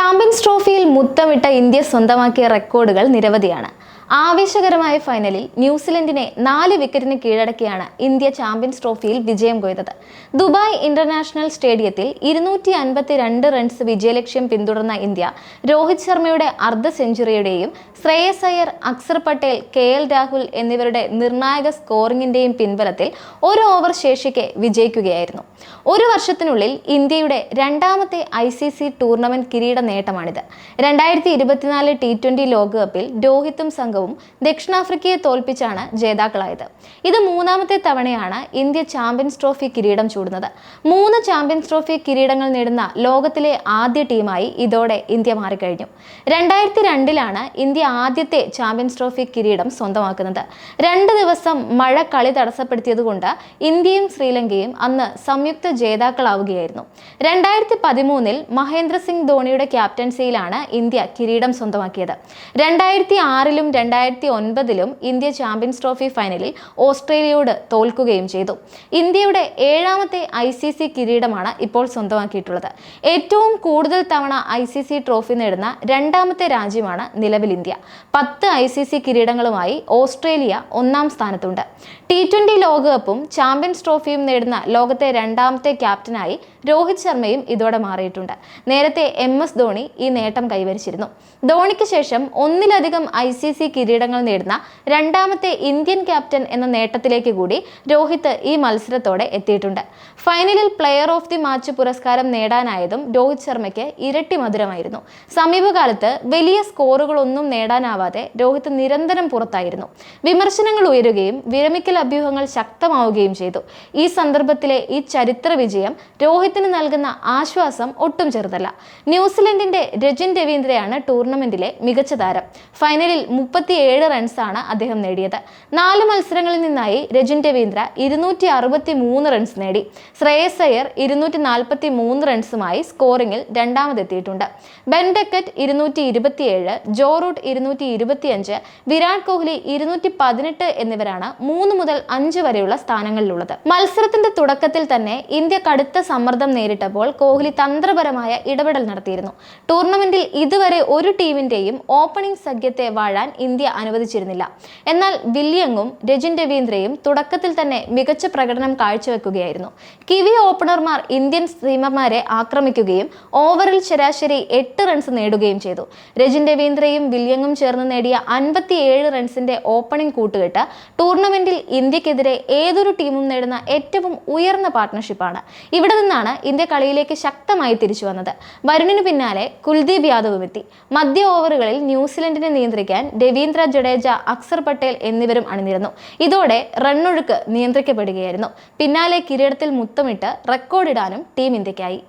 Champions ട്രോഫിയിൽ മുത്തമിട്ട India സ്വന്തമാക്കിയ റെക്കോർഡുകൾ നിരവധിയാണ്. ആവേശകരമായ ഫൈനലിൽ ന്യൂസിലൻഡിനെ നാല് വിക്കറ്റിന് കീഴടക്കിയാണ് ഇന്ത്യ ചാമ്പ്യൻസ് ട്രോഫിയിൽ വിജയം കൊയ്തത്. ദുബായ് ഇന്റർനാഷണൽ സ്റ്റേഡിയത്തിൽ ഇരുന്നൂറ്റി അൻപത്തി രണ്ട് റൺസ് വിജയലക്ഷ്യം പിന്തുടർന്ന ഇന്ത്യ രോഹിത് ശർമ്മയുടെ അർദ്ധ സെഞ്ചുറിയുടെയും ശ്രേയസ് അയ്യർ അക്സർ പട്ടേൽ കെ എൽ രാഹുൽ എന്നിവരുടെ നിർണായക സ്കോറിംഗിന്റെയും പിൻബലത്തിൽ ഒരു ഓവർ ശേഷിക്കെ വിജയിക്കുകയായിരുന്നു. ഒരു വർഷത്തിനുള്ളിൽ ഇന്ത്യയുടെ രണ്ടാമത്തെ ഐ സി സി ടൂർണമെന്റ് കിരീട നേട്ടമാണിത്. രണ്ടായിരത്തി ഇരുപത്തിനാല് ടി ട്വന്റി ലോകകപ്പിൽ രോഹിത്തും സംഘവും ദക്ഷിണാഫ്രിക്കയെ തോൽപ്പിച്ചാണ് ജേതാക്കളായത്. ഇത് മൂന്നാമത്തെ തവണയാണ് ഇന്ത്യ ചാമ്പ്യൻസ് ട്രോഫി കിരീടം ചൂടുന്നത്. മൂന്ന് ചാമ്പ്യൻസ് ട്രോഫി കിരീടങ്ങൾ നേടുന്ന ലോകത്തിലെ ആദ്യ ടീമായി ഇതോടെ ഇന്ത്യ മാറിക്കഴിഞ്ഞു. രണ്ടായിരത്തി രണ്ടിലാണ് ഇന്ത്യ ആദ്യത്തെ ചാമ്പ്യൻസ് ട്രോഫി കിരീടം സ്വന്തമാക്കുന്നത്. രണ്ട് ദിവസം മഴ കളി തടസ്സപ്പെടുത്തിയതുകൊണ്ട് ഇന്ത്യയും ശ്രീലങ്കയും അന്ന് സംയുക്ത ജേതാക്കളാവുകയായിരുന്നു. രണ്ടായിരത്തി പതിമൂന്നിൽ മഹേന്ദ്ര സിംഗ് ധോണിയുടെ ക്യാപ്റ്റൻസിയിലാണ് ഇന്ത്യ കിരീടം സ്വന്തമാക്കിയത്. രണ്ടായിരത്തി ആറിലും രണ്ടായിരത്തി ഒൻപതിലും ഇന്ത്യ ചാമ്പ്യൻസ് ട്രോഫി ഫൈനലിൽ ഓസ്ട്രേലിയയോട് തോൽക്കുകയും ചെയ്തു. ഇന്ത്യയുടെ ഏഴാമത്തെ ഐ സി സി കിരീടമാണ് ഇപ്പോൾ സ്വന്തമാക്കിയിട്ടുള്ളത്. ഏറ്റവും കൂടുതൽ തവണ ഐ സി സി ട്രോഫി നേടുന്ന രണ്ടാമത്തെ രാജ്യമാണ് നിലവിൽ ഇന്ത്യ. പത്ത് ഐ സി സി കിരീടങ്ങളുമായി ഓസ്ട്രേലിയ ഒന്നാം സ്ഥാനത്തുണ്ട്. ടി ട്വന്റി ലോകകപ്പും ചാമ്പ്യൻസ് ട്രോഫിയും നേടുന്ന ലോകത്തെ രണ്ടാമത്തെ ക്യാപ്റ്റനായി രോഹിത് ശർമ്മയും ഇതോടെ മാറിയിട്ടുണ്ട്. നേരത്തെ എം എസ് ധോണി ഈ നേട്ടം കൈവരിച്ചിരുന്നു. ധോണിക്ക് ശേഷം ഒന്നിലധികം ഐ സി സി കിരീടങ്ങൾ നേടുന്ന രണ്ടാമത്തെ ഇന്ത്യൻ ക്യാപ്റ്റൻ എന്ന നേട്ടത്തിലേക്ക് കൂടി രോഹിത് ഈ മത്സരത്തോടെ എത്തിയിട്ടുണ്ട്. ഫൈനലിൽ പ്ലെയർ ഓഫ് ദി മാച്ച് പുരസ്കാരം നേടാനായതും രോഹിത് ശർമ്മയ്ക്ക് ഇരട്ടി മധുരമായിരുന്നു. സമീപകാലത്ത് വലിയ സ്കോറുകളൊന്നും നേടാനാവാതെ രോഹിത് നിരന്തരം പുറത്തായിരുന്നു. വിമർശനങ്ങൾ ഉയരുകയും വിരമിക്കൽ അഭ്യൂഹങ്ങൾ ശക്തമാവുകയും ചെയ്തു. ഈ സന്ദർഭത്തിലെ ഈ ചരിത്ര വിജയം രോഹിത്തിന് നൽകുന്ന ആശ്വാസം ഒട്ടും ചെറുതല്ല. ന്യൂസിലൻഡിന്റെ രജിൻ രവീന്ദ്രയാണ് ടൂർണമെന്റിലെ മികച്ച താരം. ഫൈനലിൽ മുപ്പത്തിയേഴ് റൺസാണ് അദ്ദേഹം നേടിയത്. നാല് മത്സരങ്ങളിൽ നിന്നായി രജിൻ രവീന്ദ്ര ഇരുന്നൂറ്റി അറുപത്തി മൂന്ന് റൺസ് നേടി. ശ്രേയസ് അയ്യർ ഇരുന്നൂറ്റി നാൽപ്പത്തി മൂന്ന് റൺസുമായി സ്കോറിംഗിൽ രണ്ടാമതെത്തിയിട്ടുണ്ട്. ബെൻ ഡെക്കറ്റ് ഇരുന്നൂറ്റി ഇരുപത്തിയേഴ് ജോ റൂട്ട് ഇരുന്നൂറ്റി ഇരുപത്തിയഞ്ച് വിരാട് കോഹ്ലി ഇരുന്നൂറ്റി പതിനെട്ട് എന്നിവരാണ് മൂന്ന് മുതൽ അഞ്ച് വരെയുള്ള സ്ഥാനങ്ങളിലുള്ളത്. മത്സരത്തിന്റെ തുടക്കത്തിൽ തന്നെ ഇന്ത്യ കടുത്ത സമ്മർദ്ദം നേരിട്ടപ്പോൾ കോഹ്ലി തന്ത്രപരമായ ഇടപെടൽ നടത്തിയിരുന്നു. ടൂർണമെന്റിൽ ഇതുവരെ ഒരു ടീമിന്റെയും ഓപ്പണിംഗ് സഖ്യത്തെ വാഴാൻ ഇന്ത്യ അനുവദിച്ചിരുന്നില്ല. എന്നാൽ വില്യങ്ങും രജിൻ രവീന്ദ്രയും തുടക്കത്തിൽ തന്നെ മികച്ച പ്രകടനം കാഴ്ചവെക്കുകയായിരുന്നു. കിവി ഓപ്പണർമാർ ഇന്ത്യൻ സ്ട്രീമർമാരെ ആക്രമിക്കുകയും ഓവറിൽ ശരാശരി എട്ട് റൺസ് നേടുകയും ചെയ്തു. രജിൻ രവീന്ദ്രയും വില്യങ്ങും ചേർന്ന് നേടിയ അൻപത്തിയേഴ് റൺസിന്റെ ഓപ്പണിംഗ് കൂട്ടുകെട്ട് ടൂർണമെന്റിൽ ഇന്ത്യക്കെതിരെ ഏതൊരു ടീമും നേടുന്ന ഏറ്റവും ഉയർന്ന പാർട്ട്ണർഷിപ്പാണ് ഇവിടെ നിന്നാണ് ഇന്ത്യ കളിയിലേക്ക് ശക്തമായി തിരിച്ചു വന്നത്. വരുണിന് പിന്നാലെ കുൽദീപ് യാദവും എത്തി. മധ്യ ഓവറുകളിൽ ന്യൂസിലൻഡിനെ നിയന്ത്രിക്കാൻ രവീന്ദ്ര ജഡേജ അക്സർ പട്ടേൽ എന്നിവരും അണിനിരുന്നു. ഇതോടെ റണ്ണൊഴുക്ക് നിയന്ത്രിക്കപ്പെടുകയായിരുന്നു. പിന്നാലെ കിരീടത്തിൽ മുത്തമിട്ട് റെക്കോർഡിടാനും ടീം ഇന്ത്യക്കായി